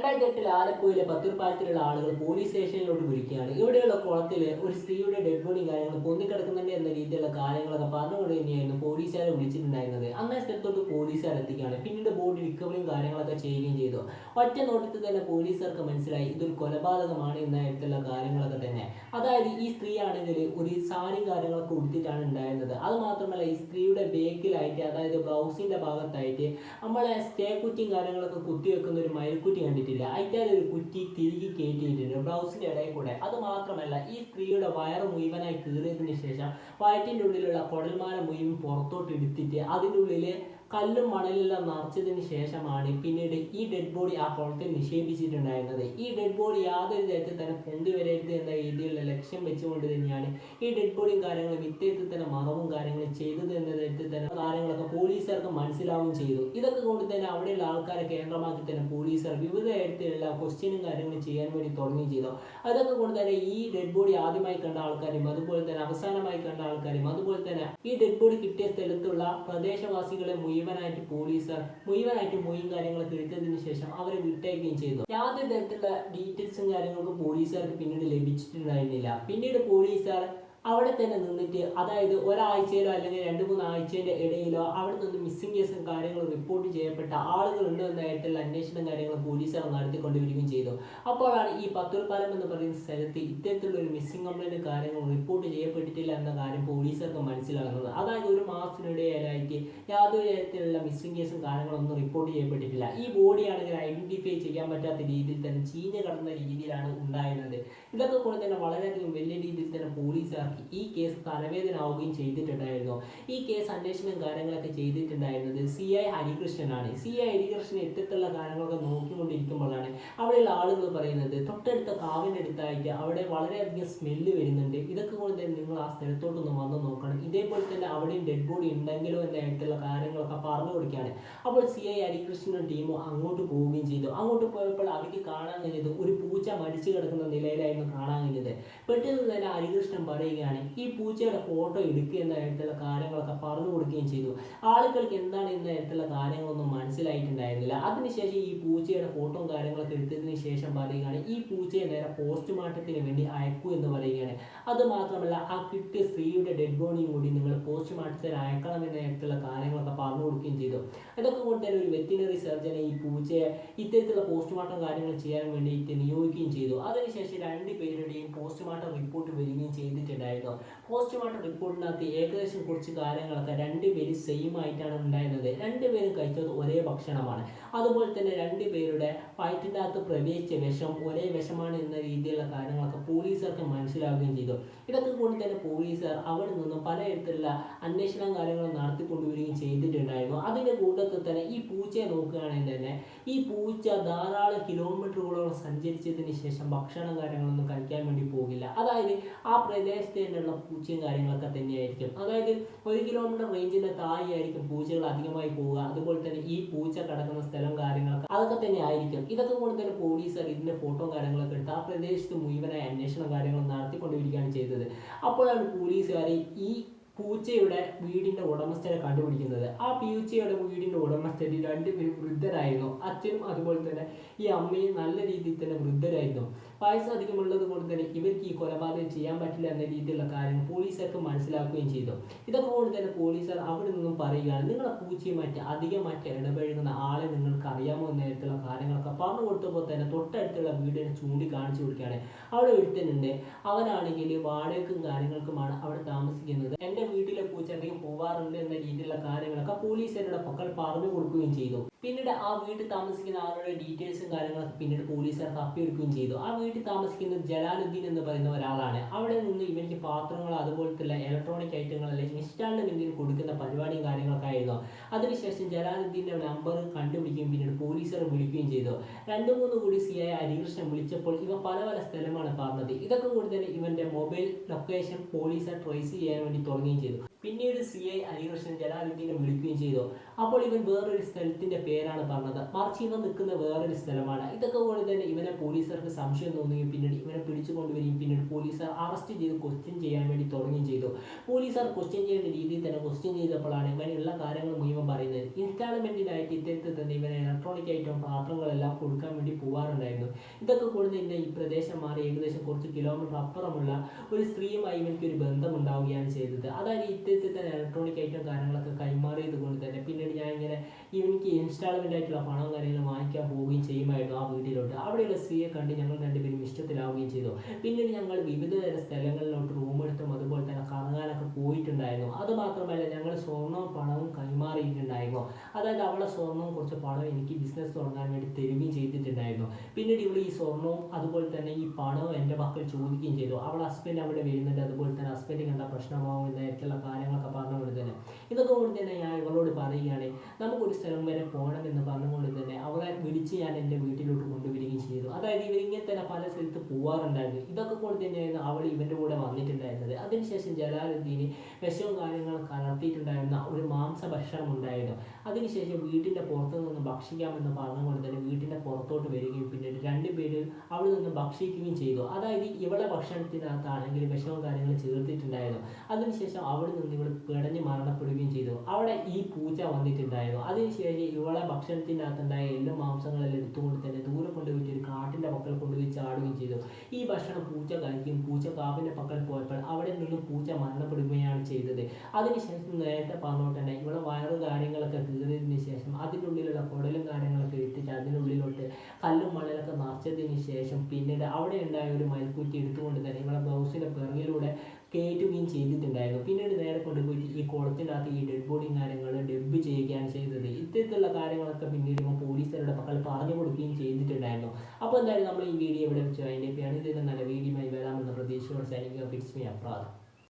രണ്ടായിരത്തി എട്ടിൽ ആലപ്പുഴയിലെ പത്തൂർപ്പാലത്തിലുള്ള ആളുകൾ പോലീസ് സ്റ്റേഷനിലോട്ട് വിളിക്കുകയാണ്. ഇവിടെയുള്ള കുളത്തിൽ ഒരു സ്ത്രീയുടെ ഡെഡ് ബോഡി കാര്യങ്ങൾ പൊന്നിക്കിടക്കുന്നുണ്ട് എന്ന രീതിയിലുള്ള കാര്യങ്ങളൊക്കെ പറഞ്ഞുകൊണ്ട് തന്നെയായിരുന്നു പോലീസുകാരെ വിളിച്ചിട്ടുണ്ടായിരുന്നത്. അങ്ങനെ സ്ഥലത്തോട്ട് പോലീസുകാർ എത്തിക്കുകയാണ്. പിന്നീട് ബോഡി റിക്കവറിയും കാര്യങ്ങളൊക്കെ ചെയ്യുകയും ചെയ്തു. ഒറ്റ നോട്ടത്തിൽ തന്നെ പോലീസുകാർക്ക് മനസ്സിലായി ഇതൊരു കൊലപാതകമാണ് എന്ന തരത്തിലുള്ള കാര്യങ്ങളൊക്കെ തന്നെ. അതായത് ഈ സ്ത്രീ ആണെങ്കിൽ ഒരു സാരിയും കാര്യങ്ങളൊക്കെ ഉടുത്തിട്ടാണ് ഉണ്ടായിരുന്നത്. അത് മാത്രമല്ല ഈ സ്ത്രീയുടെ ബേക്കിലായിട്ട് അതായത് ബ്ലൗസിന്റെ ഭാഗത്തായിട്ട് നമ്മളെ സ്റ്റേ കുറ്റിയും കാര്യങ്ങളൊക്കെ കുത്തിവെക്കുന്ന ഒരു മയിൽക്കുറ്റി കണ്ടിട്ടില്ല അതിന്റെ ഒരു കുറ്റി തിരികെ കയറ്റിയിട്ടുണ്ട് ബ്ലൗസിന്റെ ഇടയിൽ കൂടെ. അത് മാത്രമല്ല ഈ സ്ത്രീയുടെ വയറ് മുഴുവനായി കീറിയതിന് ശേഷം വയറ്റിന്റെ ഉള്ളിലുള്ള കുടൽമാല മുഴുവൻ പുറത്തോട്ട് എടുത്തിട്ട് അതിന്റെ ഉള്ളിൽ കല്ലും മണലെല്ലാം നിറച്ചതിന് ശേഷമാണ് പിന്നീട് ഈ ഡെഡ് ബോഡി ആ കുളത്തിൽ നിക്ഷേപിച്ചിട്ടുണ്ടായിരുന്നത്. ഈ ഡെഡ് ബോഡി യാതൊരു തരത്തിൽ തന്നെ പൊന്തി വരരുത് എന്ന രീതിയിലുള്ള ലക്ഷ്യം വെച്ചുകൊണ്ട് തന്നെയാണ് ഈ ഡെഡ് ബോഡിയും കാര്യങ്ങളും ഇത്തരത്തിൽ തന്നെ മറവും കാര്യങ്ങളും ചെയ്തത് എന്ന തരത്തിൽ തന്നെ കാര്യങ്ങളൊക്കെ പോലീസുകാർക്ക് മനസ്സിലാവുകയും ചെയ്തു. ഇതൊക്കെ കൊണ്ട് തന്നെ അവിടെയുള്ള ആൾക്കാരെ കേന്ദ്രമാക്കി തന്നെ പോലീസുകാർ വിവിധ തരത്തിലുള്ള ക്വസ്റ്റ്യനും കാര്യങ്ങളും ചെയ്യാൻ വേണ്ടി തുടങ്ങുകയും ചെയ്തു. അതൊക്കെ കൊണ്ട് തന്നെ ഈ ഡെഡ് ബോഡി ആദ്യമായി കണ്ട ആൾക്കാരും അതുപോലെ തന്നെ അവസാനമായി കണ്ട ആൾക്കാരും അതുപോലെ തന്നെ ഈ ഡെഡ് ബോഡി കിട്ടിയ സ്ഥലത്തുള്ള പ്രദേശവാസികളെ മുഴുവനായിട്ട് പോലീസ് മുഴുവനായിട്ട് മൊഴിയും കാര്യങ്ങളൊക്കെ എടുത്തതിന് ശേഷം അവരെ വിട്ടയക്കുകയും ചെയ്തു. യാതൊരു തരത്തിലുള്ള ഡീറ്റെയിൽസും കാര്യങ്ങൾക്കും പോലീസുകാർക്ക് പിന്നീട് ലഭിച്ചിട്ടുണ്ടായിരുന്നില്ല. പിന്നീട് പോലീസുകാർ അവിടെ തന്നെ നിന്നിട്ട് അതായത് ഒരാഴ്ചയിലോ അല്ലെങ്കിൽ രണ്ട് മൂന്ന് ആഴ്ചയുടെ ഇടയിലോ അവിടെ നിന്ന് മിസ്സിംഗ് കേസും കാര്യങ്ങളും റിപ്പോർട്ട് ചെയ്യപ്പെട്ട ആളുകളുണ്ടോ എന്നായിട്ടുള്ള അന്വേഷണം കാര്യങ്ങളും പോലീസുകാർ നടത്തിക്കൊണ്ടുവരികയും ചെയ്തു. അപ്പോഴാണ് ഈ പത്തൂർപ്പാലം എന്ന് പറയുന്ന സ്ഥലത്ത് ഇത്തരത്തിലുള്ള ഒരു മിസ്സിംഗ് കംപ്ലൈന്റ് കാര്യങ്ങൾ റിപ്പോർട്ട് ചെയ്യപ്പെട്ടിട്ടില്ല എന്ന കാര്യം പോലീസുകാർക്ക് മനസ്സിലാകുന്നത്. അതായത് ഒരു മാസത്തിനിടയിലായിട്ട് യാതൊരു തരത്തിലുള്ള മിസ്സിംഗ് കേസും കാര്യങ്ങളൊന്നും റിപ്പോർട്ട് ചെയ്യപ്പെട്ടിട്ടില്ല. ഈ ബോഡി ആണെങ്കിൽ ഐഡന്റിഫൈ ചെയ്യാൻ പറ്റാത്ത രീതിയിൽ തന്നെ ചീഞ്ഞ് കടന്ന രീതിയിലാണ് ഉണ്ടായിരുന്നത്. ഇതൊക്കെ കൊണ്ട് തന്നെ വളരെയധികം വലിയ രീതിയിൽ തന്നെ പോലീസുകാർക്ക് ഈ കേസ് തലവേദനാവുകയും ചെയ്തിട്ടുണ്ടായിരുന്നു. ഈ കേസ് അന്വേഷണം കാര്യങ്ങളൊക്കെ ചെയ്തിട്ടുണ്ടായിരുന്നത് സി ഐ ഹരികൃഷ്ണനാണ്. സി ഐ ഹരികൃഷ്ണൻ എത്തിട്ടുള്ള കാര്യങ്ങളൊക്കെ നോക്കിക്കൊണ്ടിരിക്കുമ്പോഴാണ് അവിടെയുള്ള ആളുകൾ പറയുന്നത് തൊട്ടടുത്ത കാവിന്റെ അടുത്തായിട്ട് അവിടെ വളരെയധികം സ്മെല്ല് വരുന്നുണ്ട്. ഇതൊക്കെ കൊണ്ട് തന്നെ നിങ്ങൾ ആ സ്ഥലത്തോട്ടൊന്ന് വന്ന് നോക്കണം. ഇതേപോലെ തന്നെ അവിടെയും ഡെഡ് ബോഡി ഉണ്ടെങ്കിലോ എന്നായിട്ടുള്ള കാര്യങ്ങളൊക്കെ പറഞ്ഞു കൊടുക്കുകയാണ്. അപ്പോൾ സി ഐ ഹരികൃഷ്ണനും ടീമും അങ്ങോട്ട് പോവുകയും ചെയ്തു. അങ്ങോട്ട് പോയപ്പോൾ അവർക്ക് കാണാൻ കഴിഞ്ഞത് ഒരു പൂച്ച മരിച്ചു കിടക്കുന്ന നിലയിലായിരുന്നു കാണാൻ കഴിഞ്ഞത്. പെട്ടെന്ന് തന്നെ ഹരികൃഷ്ണൻ പറയുകയാണ് ഈ പൂച്ചയുടെ ഫോട്ടോ എടുക്കുക എന്ന തരത്തിലുള്ള കാര്യങ്ങളൊക്കെ പറഞ്ഞു കൊടുക്കുകയും ചെയ്തു. ആളുകൾക്ക് എന്താണ് എന്ന തരത്തിലുള്ള കാര്യങ്ങളൊന്നും മനസ്സിലായിട്ടുണ്ടായിരുന്നില്ല. അതിനുശേഷം ഈ പൂച്ചയുടെ ഫോട്ടോയും കാര്യങ്ങളൊക്കെ എടുത്തതിന് ശേഷം പറയുകയാണ് ഈ പൂച്ചയെ നേരെ പോസ്റ്റ്മോർട്ടത്തിന് വേണ്ടി അയക്കൂ എന്ന് പറയുകയാണ് അത് മാത്രമല്ല ആ കിട്ടിയ സ്ത്രീയുടെ ഡെഡ് ബോഡിയും കൂടി നിങ്ങൾ പോസ്റ്റ്മോർട്ടത്തിന് അയക്കണം എന്ന തരത്തിലുള്ള കാര്യങ്ങളൊക്കെ പറഞ്ഞു കൊടുക്കുകയും ചെയ്തു. അതൊക്കെ കൊണ്ട് തന്നെ ഒരു വെറ്റിനറി സർജനെ ഈ പൂച്ചയെ ഇത്തരത്തിലുള്ള പോസ്റ്റ്മോർട്ടം കാര്യങ്ങൾ ചെയ്യാൻ വേണ്ടിയിട്ട് നിയോഗിക്കുകയും ചെയ്തു. അതിനുശേഷം രണ്ട് പേരുടെയും പോസ്റ്റ്മോർട്ടം റിപ്പോർട്ട് വരികയും ചെയ്തിട്ടുണ്ടായിരുന്നു. പോസ്റ്റ്മോർട്ടം റിപ്പോർട്ടിനകത്ത് ഏകദേശം കുറച്ച് കാര്യങ്ങളൊക്കെ രണ്ടുപേരും സെയിം ആയിട്ടാണ് ഉണ്ടായിരുന്നത്. രണ്ടുപേരും കഴിച്ചത് ഒരേ ഭക്ഷണമാണ്. അതുപോലെ തന്നെ രണ്ടുപേരുടെ വയറ്റിന്റെ അകത്ത് പ്രവേശിച്ച വിഷം ഒരേ വിഷമാണ് എന്ന രീതിയിലുള്ള കാര്യങ്ങളൊക്കെ പോലീസുകാർക്ക് മനസ്സിലാവുകയും ചെയ്തു. ഇതൊക്കെ കൊണ്ട് തന്നെ പോലീസുകാർ അവിടെ നിന്നും പലതരത്തിലുള്ള അന്വേഷണം കാര്യങ്ങളും നടത്തിക്കൊണ്ടുവരികയും ചെയ്തിട്ടുണ്ടായിരുന്നു. അതിന്റെ കൂട്ടത്തിൽ തന്നെ ഈ പൂച്ചയെ നോക്കുകയാണെങ്കിൽ തന്നെ ഈ പൂച്ച ധാരാളം കിലോമീറ്ററുകളോളം സഞ്ചരിച്ചതിന് ശേഷം ഭക്ഷണം കാര്യങ്ങളൊന്നും കഴിക്കാൻ വേണ്ടി പോകില്ല. അതായത് ആ പ്രദേശത്ത് തന്നെയുള്ള പൂച്ചയും കാര്യങ്ങളൊക്കെ തന്നെയായിരിക്കും. അതായത് ഒരു കിലോമീറ്റർ റേഞ്ചിന്റെ താഴെയായിരിക്കും പൂച്ചകൾ അധികമായി പോവുക. അതുപോലെ തന്നെ ഈ പൂച്ച കിടക്കുന്ന സ്ഥലം കാര്യങ്ങളൊക്കെ അതൊക്കെ തന്നെ ആയിരിക്കും. ഇതൊക്കെ കൊണ്ട് തന്നെ പോലീസുകാർ ഇതിന്റെ ഫോട്ടോ കാര്യങ്ങളൊക്കെ എടുത്ത് ആ പ്രദേശത്ത് മുഴുവനായി അന്വേഷണം കാര്യങ്ങളും നടത്തിക്കൊണ്ടിരിക്കുകയാണ് ചെയ്തത്. അപ്പോഴാണ് പോലീസുകാർ ഈ പൂച്ചയുടെ വീടിന്റെ ഉടമസ്ഥനെ കണ്ടുപിടിക്കുന്നത്. ആ പൂച്ചയുടെ വീടിന്റെ ഉടമസ്ഥര് രണ്ടുപേരും വൃദ്ധരായിരുന്നു. അച്ഛനും അതുപോലെ തന്നെ ഈ അമ്മയും നല്ല രീതിയിൽ തന്നെ വൃദ്ധരായിരുന്നു. വയസ്സ് അധികമുള്ളത് കൊണ്ട് തന്നെ ഇവർക്ക് ഈ കൊലപാതകം ചെയ്യാൻ പറ്റില്ല എന്ന രീതിയിലുള്ള കാര്യങ്ങൾ പോലീസുകാർക്ക് മനസ്സിലാക്കുകയും ചെയ്തു. ഇതൊക്കെ കൊണ്ട് തന്നെ പോലീസുകാർ അവിടെ നിന്നും പറയുകയാണ് നിങ്ങളെ പൂച്ചയുമായിട്ട് അധികമായിട്ട് ഇടപഴകുന്ന ആളെ നിങ്ങൾക്ക് അറിയാമോ എന്ന തരത്തിലുള്ള കാര്യങ്ങളൊക്കെ പറഞ്ഞു കൊടുത്തപ്പോൾ തന്നെ തൊട്ടടുത്തുള്ള വീടിനെ ചൂണ്ടിക്കാണിച്ചു കൊടുക്കുകയാണ്. അവിടെ ഒരുത്തനുണ്ട്. അവനാണെങ്കിൽ വാടകയ്ക്കും കാര്യങ്ങൾക്കുമാണ് അവിടെ താമസിക്കുന്നത്. എന്റെ വീട്ടിലെ പൂച്ച അധികം പോവാറുണ്ട് എന്ന രീതിയിലുള്ള കാര്യങ്ങളൊക്കെ പോലീസുകാരുടെ പക്കൽ പറഞ്ഞു കൊടുക്കുകയും ചെയ്തു. പിന്നീട് ആ വീട്ടിൽ താമസിക്കുന്ന ആളുടെ ഡീറ്റെയിൽസും കാര്യങ്ങളൊക്കെ പിന്നീട് പോലീസുകാർ തപ്പിയെടുക്കുകയും ചെയ്തു. ആ വീട്ടിൽ താമസിക്കുന്ന ജലാലുദ്ദീൻ എന്ന് പറയുന്ന ഒരാളാണ്. അവിടെ നിന്ന് ഇവനിക്ക് പാത്രങ്ങൾ അതുപോലത്തെ ഇലക്ട്രോണിക് ഐറ്റങ്ങൾ അല്ലെങ്കിൽ ഇൻസ്റ്റാളിന് കൊടുക്കുന്ന പരിപാടിയും കാര്യങ്ങളൊക്കെ ആയിരുന്നു. അതിനുശേഷം ജലാലുദ്ദീന്റെ നമ്പർ കണ്ടുപിടിക്കുകയും പിന്നീട് പോലീസുകാർ വിളിക്കുകയും ചെയ്തു. രണ്ടു മൂന്ന് കൂടി സി ഐ ഹരികൃഷ്ണൻ വിളിച്ചപ്പോൾ ഇവ പല പല സ്ഥലമാണ് പറഞ്ഞത്. ഇതൊക്കെ കൂടി തന്നെ ഇവന്റെ മൊബൈൽ ലൊക്കേഷൻ പോലീസ് ട്രേസ് ചെയ്യാൻ വേണ്ടി തുടങ്ങുകയും ചെയ്തു. പിന്നീട് സി ഐ അലികൃഷ്ണൻ ജലാലുദ്ദീനെ വിളിക്കുകയും ചെയ്തു. അപ്പോൾ ഇവൻ വേറൊരു സ്ഥലത്തിന്റെ പേരാണ് പറഞ്ഞത്. മറിച്ച് ഇവൻ നിൽക്കുന്ന വേറൊരു സ്ഥലമാണ്. ഇതൊക്കെ കൊണ്ട് തന്നെ ഇവനെ പോലീസുകാർക്ക് സംശയം തോന്നുകയും പിന്നീട് ഇവനെ പിടിച്ചു കൊണ്ടുവരികയും പിന്നീട് പോലീസുകാർ അറസ്റ്റ് ചെയ്ത് ക്വസ്റ്റ്യൻ ചെയ്യാൻ വേണ്ടി തുടങ്ങുകയും ചെയ്തു. പോലീസുകാർ ക്വസ്റ്റ്യൻ ചെയ്യുന്ന രീതിയിൽ തന്നെ ക്വസ്റ്റ്യൻ ചെയ്തപ്പോഴാണ് ഇവനുള്ള കാര്യങ്ങളും മുഴുവൻ പറയുന്നത് ഇൻസ്റ്റാൾമെന്റിനായിട്ട് ഇത്തരത്തിൽ തന്നെ ഇവന് ഇലക്ട്രോണിക് ഐറ്റം പാത്രങ്ങളെല്ലാം കൊടുക്കാൻ വേണ്ടി പോകാറുണ്ടായിരുന്നു ഇതൊക്കെ കൊടുത്ത് തന്നെ ഈ പ്രദേശം മാറി ഏകദേശം കുറച്ച് കിലോമീറ്റർ അപ്പുറമുള്ള ഒരു സ്ത്രീയുമായി ഇവർക്ക് ഒരു ബന്ധം ഉണ്ടാവുകയാണ് ചെയ്തത്. അതായത് ഇദ്ദേഹത്തെ തന്നെ ഇലക്ട്രോണിക് ഐറ്റം കാര്യങ്ങളൊക്കെ കൈമാറിയത് കൊണ്ട് തന്നെ പിന്നീട് ഞാൻ ഇങ്ങനെ ഇവനിക്ക് ഇൻസ്റ്റാൾമെന്റ് ആയിട്ടുള്ള പണം കാര്യങ്ങൾ വാങ്ങിക്കാൻ പോവുകയും ചെയ്യുമായിരുന്നു ആ വീട്ടിലോട്ട്. അവിടെയുള്ള സ്ത്രീയെ കണ്ട് ഞങ്ങൾ രണ്ടുപേരും ഇഷ്ടത്തിലാവുകയും ചെയ്തു. പിന്നീട് ഞങ്ങൾ വിവിധ തരം സ്ഥലങ്ങളിലോട്ട് റൂം എടുത്തും അതുപോലെ അത് മാത്രമല്ല ഞങ്ങൾ സ്വർണവും പണവും കൈമാറിയിട്ടുണ്ടായിരുന്നു. അതായത് അവളെ സ്വർണവും കുറച്ച് പണവും എനിക്ക് ബിസിനസ് തുടങ്ങാൻ വേണ്ടി തരികയും ചെയ്തിട്ടുണ്ടായിരുന്നു. പിന്നീട് ഇവൾ ഈ സ്വർണവും അതുപോലെ തന്നെ ഈ പണവും എന്റെ മക്കൾ ചോദിക്കുകയും ചെയ്തു. അവളെ ഹസ്ബൻഡ് അവിടെ വരുന്നുണ്ട്. അതുപോലെ തന്നെ ഹസ്ബൻഡ് കണ്ട പ്രശ്നമാവും എന്നൊക്കെയുള്ള കാര്യങ്ങളൊക്കെ പറഞ്ഞുകൊണ്ട് തന്നെ. ഇതൊക്കെ കൊണ്ട് തന്നെ ഞാൻ ഇവളോട് പറയുകയാണ് നമുക്കൊരു സ്ഥലം വരെ പോകണം എന്ന് പറഞ്ഞുകൊണ്ട് തന്നെ അവളെ വിളിച്ച് ഞാൻ എന്റെ വീട്ടിലോട്ട് കൊണ്ടുവരികയും ചെയ്തു. അതായത് ഇവരിങ്ങനെ തന്നെ പല സ്ഥലത്ത് പോകാറുണ്ടായിരുന്നു ഇതൊക്കെ കൊണ്ട് തന്നെയായിരുന്നു അവൾ ഇവന്റെ കൂടെ വന്നിട്ടുണ്ടായിരുന്നത്. അതിനുശേഷം ജലാലുദ്ദീന് വിഷവും കാര്യങ്ങളും കലർത്തിയിട്ടുണ്ടായിരുന്ന ഒരു മാംസ ഭക്ഷണം ഉണ്ടായിരുന്നു. അതിനുശേഷം വീട്ടിന്റെ പുറത്തു നിന്ന് ഭക്ഷിക്കാമെന്ന് പറഞ്ഞുകൊണ്ട് തന്നെ വീട്ടിന്റെ പുറത്തോട്ട് വരികയും പിന്നീട് രണ്ടുപേരും അവിടെ നിന്ന് ഭക്ഷിക്കുകയും ചെയ്തു. അതായത് ഇവളെ ഭക്ഷണത്തിനകത്താണെങ്കിൽ വിഷവും കാര്യങ്ങളും ചേർത്തിട്ടുണ്ടായിരുന്നു. അതിനുശേഷം അവിടെ നിന്ന് ഇവൾ പിടഞ്ഞ് മരണപ്പെടുകയും ചെയ്തു. അവിടെ ഈ പൂച്ച വന്നിട്ടുണ്ടായിരുന്നു. അതിനുശേഷം ഇവളെ ഭക്ഷണത്തിനകത്തുണ്ടായ എല്ലാ മാംസങ്ങളെല്ലാം എടുത്തുകൊണ്ട് തന്നെ ദൂരെ കൊണ്ടുപോയിട്ട് ഒരു കാട്ടിന്റെ പക്കൽ കൊണ്ടുപോയി ചാടുകയും ചെയ്തു. ഈ ഭക്ഷണം പൂച്ച കഴിക്കും. പൂച്ച കാവിന്റെ പക്കൽ പോയപ്പോൾ അവിടെ നിന്ന് പൂച്ച മരണപ്പെടുകയാണ് ചെയ്തത്. അതിനുശേഷം നേരത്തെ പറഞ്ഞോട്ട് തന്നെ ഇവിടെ വയറ് കാര്യങ്ങളൊക്കെ കീറിയതിന് ശേഷം അതിന്റെ ഉള്ളിലുള്ള കുടലും കാര്യങ്ങളൊക്കെ ഇട്ടിട്ട് അതിനുള്ളിലോട്ട് കല്ലും മണലൊക്കെ നിറച്ചതിന് ശേഷം പിന്നീട് അവിടെ ഉണ്ടായ ഒരു മൽക്കുറ്റി എടുത്തുകൊണ്ട് തന്നെ ഇവിടെ ബ്ലൗസിന്റെ പിറകിലൂടെ കയറ്റുകയും ചെയ്തിട്ടുണ്ടായിരുന്നു. പിന്നീട് നേരെ കൊണ്ടുപോയി ഈ കുളത്തിനകത്ത് ഈ ഡെഡ് ബോഡിയും കാര്യങ്ങൾ ഡെബ് ചെയ്യുകയാണ് ചെയ്തത്. ഇത്തരത്തിലുള്ള കാര്യങ്ങളൊക്കെ പിന്നീട് ഇപ്പോൾ പോലീസുകാരുടെ പക്കൽ പറഞ്ഞു കൊടുക്കുകയും ചെയ്തിട്ടുണ്ടായിരുന്നു. അപ്പോൾ എന്തായാലും നമ്മൾ ഈ വീഡിയോ ഇവിടെ വെച്ച് അതിന്റെ പേയാണ് ഇതിൽ നല്ല വീഡിയോ വരാമെന്ന പ്രതീക്ഷയോടെ സൈനിക ഫിറ്റ്സ് മീ അപ്രാധം